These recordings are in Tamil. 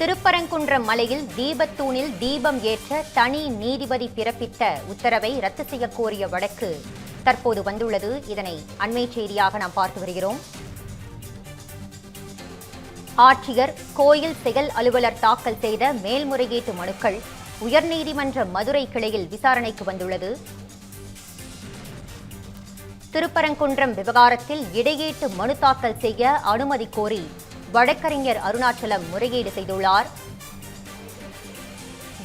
திருப்பரங்குன்றம் மலையில் தீபத்தூணில் தீபம் ஏற்ற தனி நீதிபதி பிறப்பித்த உத்தரவை ரத்து செய்யக்கோரிய வழக்கு தற்போது வந்துள்ளது. இதனை அண்மை செய்தியாக நாம் பார்த்து வருகிறோம். ஆட்சியர் கோயில் செயல் அலுவலர் தாக்கல் செய்த மேல்முறையீட்டு மனுக்கள் உயர்நீதிமன்ற மதுரை கிளையில் விசாரணைக்கு வந்துள்ளது. திருப்பரங்குன்றம் விவகாரத்தில் இடையீட்டு மனு தாக்கல் செய்ய அனுமதி கோரி வழக்கறிஞர் அருணாச்சலம் முறையீடு செய்துள்ளார்.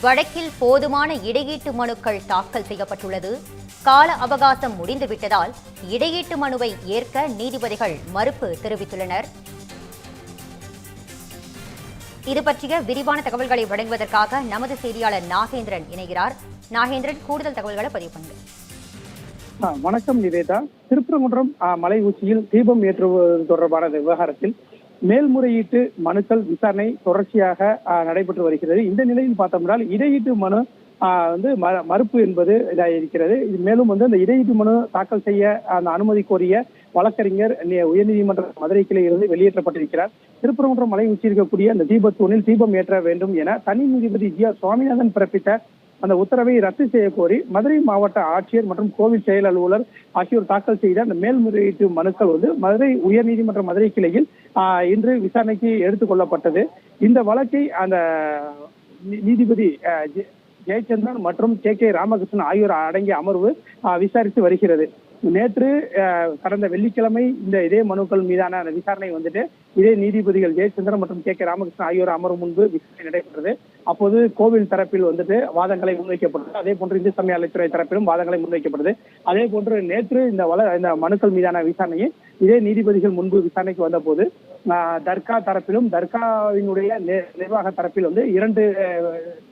வழக்கில் போதுமான இடையீட்டு மனுக்கள் தாக்கல் செய்யப்பட்டுள்ளது. கால அவகாசம் முடிந்துவிட்டதால் இடையீட்டு மனுவை ஏற்க நீதிபதிகள் மறுப்பு தெரிவித்துள்ளனர். இது பற்றிய விரிவான தகவல்களை வழங்குவதற்காக நமது செய்தியாளர் நாகேந்திரன் இணைகிறார். நாகேந்திரன் கூடுதல் தகவல்களை பதிவு பண்ணுங்க. வணக்கம் நிவேதா. திருப்பரங்குன்றம் மலை உச்சியில் தீபம் ஏற்றுவது தொடர்பான விவகாரத்தில் மேல்முறையீட்டு மனுக்கள் விசாரணை தொடர்ச்சியாக நடைபெற்று வருகிறது. இந்த நிலையில் பார்த்தோம்னால் இடையீட்டு மனு வந்து மறுப்பு என்பது இதாக இருக்கிறது இது மேலும் வந்து அந்த இடையீட்டு மனு தாக்கல் செய்ய அந்த அனுமதி கோரிய வழக்கறிஞர் உயர்நீதிமன்ற மதுரை கிளையிலிருந்து வெளியேற்றப்பட்டிருக்கிறார். திருப்பரங்குன்றம் மலை உச்சி இருக்கக்கூடிய அந்த தீபத்தூணில் தீபம் ஏற்ற வேண்டும் என தனி நீதிபதி ஜி ஆர் சுவாமிநாதன் பிறப்பித்த அந்த உத்தரவை ரத்து செய்ய கோரி மதுரை மாவட்ட ஆட்சியர் மற்றும் கோவில் செயல் அலுவலர் ஆகியோர் தாக்கல் செய்த அந்த மேல்முறையீட்டு மனுக்கள் வந்து மதுரை உயர்நீதிமன்ற மதுரை கிளையில் இன்று விசாரணைக்கு எடுத்துக் கொள்ளப்பட்டது. இந்த வழக்கை அந்த நீதிபதி ஜெயச்சந்திரன் மற்றும் கே கே ராமகிருஷ்ணன் ஆகியோர் அடங்கிய அமர்வு விசாரித்து வருகிறது. நேற்று கடந்த வெள்ளிக்கிழமை இந்த இதே மனுக்கள் மீதான அந்த விசாரணை வந்துட்டு இதே நீதிபதிகள் ஜெயச்சந்திரன் மற்றும் கே கே ராமகிருஷ்ணன் ஆகியோர் அமர்வு முன்பு விசாரணை நடைபெற்றது. அப்போது கோவில் தரப்பில் வந்துட்டு வாதங்களை முன்வைக்கப்பட்டது. அதே போன்று இந்து சமய அலைத்துறை தரப்பிலும் வாதங்களை முன்வைக்கப்பட்டது. அதே போன்று நேற்று இந்த வள இந்த மனுக்கள் மீதான விசாரணையை இதே நீதிபதிகள் முன்பு விசாரணைக்கு வந்தபோது தர்கா தரப்பிலும் தர்காவினுடைய நி- நிர்வாக தரப்பில் வந்து இரண்டு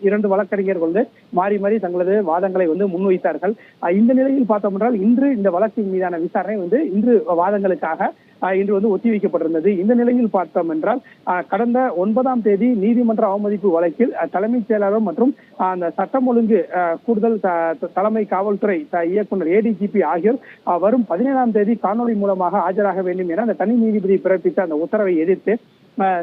இரண்டு வழக்கறிஞர்கள் வந்து மாறி மாறி தங்களது வாதங்களை வந்து முன்வைத்தார்கள். இந்த நிலையில் பார்த்தோம் என்றால் இன்று இந்த வழக்கின் மீதான விசாரணை வந்து இன்று வாதங்களுக்காக இன்று வந்து ஒத்திவைக்கப்பட்டிருந்தது இந்த நிலையில் பார்த்தோம் என்றால் கடந்த ஒன்பதாம் தேதி நீதிமன்ற அவமதிப்பு வழக்கில் தலைமைச் செயலாளர் மற்றும் அந்த சட்டம் ஒழுங்கு கூடுதல் த- தலைமை காவல்துறை த- இயக்குனர் ஏடிஜிபி ஆகியோர் வரும் பதினேழாம் தேதி காணொலி மூலமாக ஆஜராக வேண்டும் என அந்த தனி நீதிபதி பிறப்பித்த அந்த உத்தரவை எதிர்த்து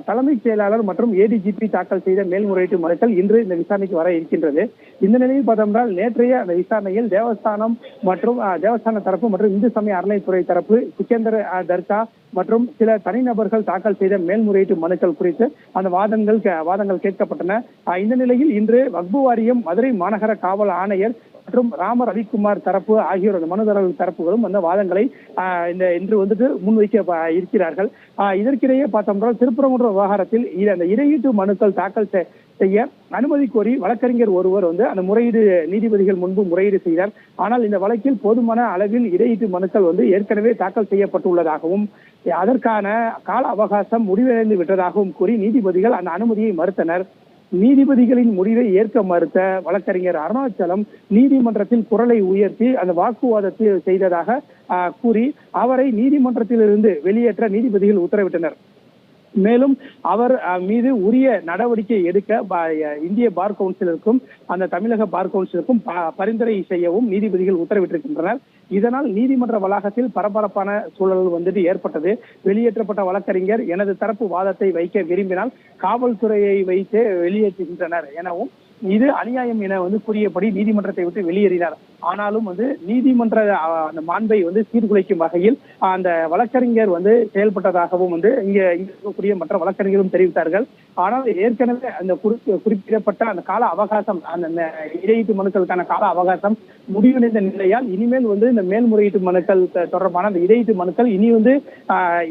தலைமைச் செயலாளர் மற்றும் ஏடிஜிபி தாக்கல் செய்த மேல்முறையீட்டு மனுக்கள் இன்று இந்த விசாரணைக்கு வர இருக்கின்றது. இந்த நிலையில் பார்த்தோம்னால் நேற்றைய அந்த விசாரணையில் தேவஸ்தானம் மற்றும் ஆஹ், தேவஸ்தான தரப்பு மற்றும் இந்து சமய அறநிலைத்துறை தரப்பு சிக்கந்தர் தர்கா மற்றும் சில தனிநபர்கள் தாக்கல் செய்த மேல்முறையீட்டு மனுக்கள் குறித்து அந்த வாதங்கள் கே- வாதங்கள் கேட்கப்பட்டன. இந்த நிலையில் இன்று வக்பு வாரியம் மதுரை மாநகர காவல் ஆணையர் மற்றும் ராம ரவிக்குமார் தரப்பு ஆகியோர் அந்த மனுதாரர்கள் தரப்புகளும் அந்த வாதங்களை ஆஹ், இந்த இன்று வந்துட்டு முன்வைக்க இருக்கிறார்கள். ஆஹ், இதற்கிடையே பார்த்தோம்னால் திருப்பரங்குன்ற விவகாரத்தில் இ- அந்த இடையீட்டு மனுக்கள் தாக்கல் செய்ய அனுமதி கோரி வழக்கறிஞர் ஒருவர் வந்து அந்த முறையீடு நீதிபதிகள் முன்பு முறையீடு செய்தார். ஆனால் இந்த வழக்கில் போதுமான அளவில் இடையீட்டு மனுக்கள் வந்து ஏற்கனவே தாக்கல் செய்யப்பட்டுள்ளதாகவும் அதற்கான கால அவகாசம் முடிவடைந்து விட்டதாகவும் கூறி நீதிபதிகள் அந்த அனுமதியை மறுத்தனர். நீதிபதிகளின் முடிவை ஏற்க மறுத்த வழக்கறிஞர் அருணாச்சலம் நீதிமன்றத்தில் குரலை உயர்த்தி அந்த வாக்குவாதத்தை செய்ததாக கூறி அவரை நீதிமன்றத்திலிருந்து வெளியேற்ற நீதிபதிகள் உத்தரவிட்டனர். மேலும் அவர் மீது உரிய நடவடிக்கை எடுக்க இந்திய பார் கவுன்சிலுக்கும் அந்த தமிழக பார் கவுன்சிலுக்கும் ப- பரிந்துரை செய்யவும் நீதிபதிகள் உத்தரவிட்டிருக்கின்றனர். இதனால் நீதிமன்ற வளாகத்தில் பரபரப்பான சூழல் வந்துட்டு ஏற்பட்டது. வெளியேற்றப்பட்ட வழக்கறிஞர் எனது தரப்பு வாதத்தை வைக்க விரும்பினால் காவல்துறையை வைத்து வெளியேற்றுகின்றனர் எனவும் இது அநியாயம் என வந்து கூறியபடி நீதிமன்றத்தை விட்டு வெளியேறினார். ஆனாலும் வந்து நீதிமன்ற அந்த மாண்பை வந்து சீர்குலைக்கும் வகையில் அந்த வழக்கறிஞர் வந்து செயல்பட்டதாகவும் வந்து இங்க இருக்கக்கூடிய மற்ற வழக்கறிஞரும் தெரிவித்தார்கள். ஆனால் ஏற்கனவே அந்த குறிப்பிடப்பட்ட அந்த கால அவகாசம் அந்த இடையீட்டு மனுக்களுக்கான கால அவகாசம் முடிவடைந்த நிலையால் இனிமேல் வந்து இந்த மேல்முறையீட்டு மனுக்கள் தொடர்பான அந்த இடையீட்டு மனுக்கள் இனி வந்து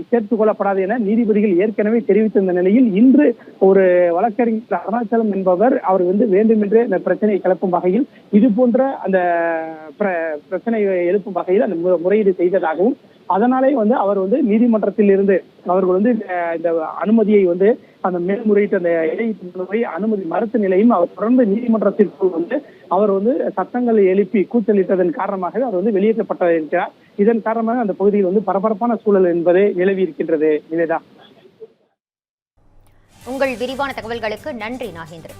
சேர்த்துக் கொள்ளப்படாது என நீதிபதிகள் ஏற்கனவே தெரிவித்திருந்த நிலையில் இன்று ஒரு வழக்கறிஞர் அருணாச்சலம் என்பவர் அவர் வந்து வேண்டுமென்றே இந்த பிரச்சனையை கிளப்பும் வகையில் இது போன்ற அந்த பிர- பிரச்சனையை எழுப்பும் வகையில் அந்த முறையீடு செய்ததாகவும் அதனாலே வந்து அவர் வந்து நீதிமன்றத்தில் இருந்து அவர்கள் வந்து இந்த அனுமதியை வந்து அந்த மேல்முறையீட்டு அந்த இடையீட்டு அனுமதி மறுத்த நிலையும் அவர் தொடர்ந்து நீதிமன்றத்திற்குள் வந்து அவர் வந்து சத்தங்களை எழுப்பி கூச்சலிட்டதன் காரணமாக அவர் வந்து வெளியேற்றப்பட்டிருக்கிறார் இதன் காரணமாக அந்த பகுதியில் வந்து பரபரப்பான சூழல் என்பது நிலவி இருக்கின்றது. நிவேதா உங்கள் விரிவான தகவல்களுக்கு நன்றி நாகேந்திரன்.